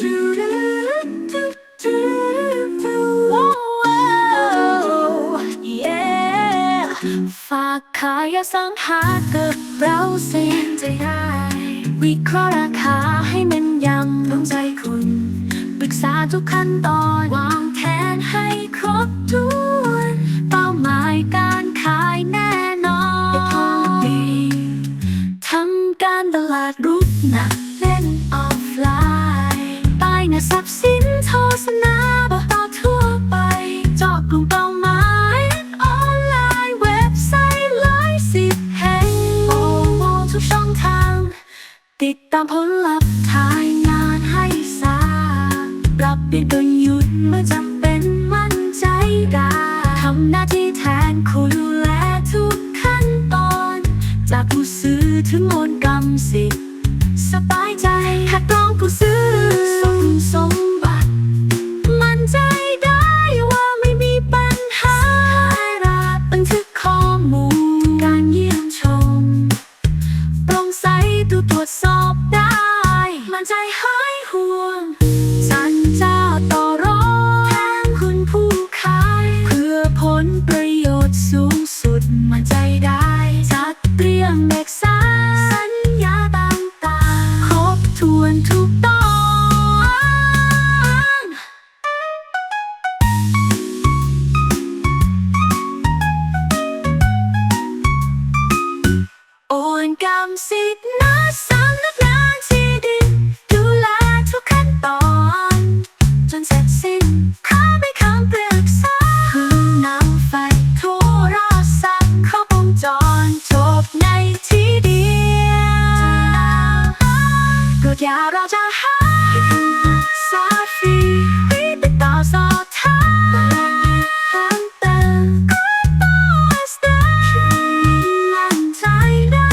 ฝากขายสังหาเกับเราเสียจะได้วิเคราะห์ราคาให้มันยำต้องใจคุณ ปรึกษาทุกขั้นตอน วางแผนให้ครบถ้วน เป้าหมายการขายแน่นอนทำการตลาดรุกหนัก กลุ่มเป้าหมายออนไลน์เว็บไซต์หลายสิบแห่งโอโหทุกช่องทาง ติดตามผลลัพธ์ถ่ายงานให้สาปรับเปลี่ยนกลยุทธ์เมื่อจำเป็นมั่นใจได้ทำหน้าที่แทนคุณูแลทุกขั้นตอน จากผู้ซื้อถึงโอนกรรมสิทธิ์สบายใจหากต้องผู้ซื้อสมสม หาห่วงสันเาต่อรองแทนคุณผู้ขาย เพื่อผลประโยชน์สูงสุดมั่ใจได้ จัดเตรียมเอกสารสัญญาต่างๆครบถ้วนทุกตอนโอนกรรมสิทธิ์นะสา อยากเราจะหาสาฟีรีบไปต่อสอทางแต่ก็ต้องได้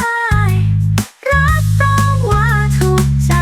รับรองว่าถูกใจ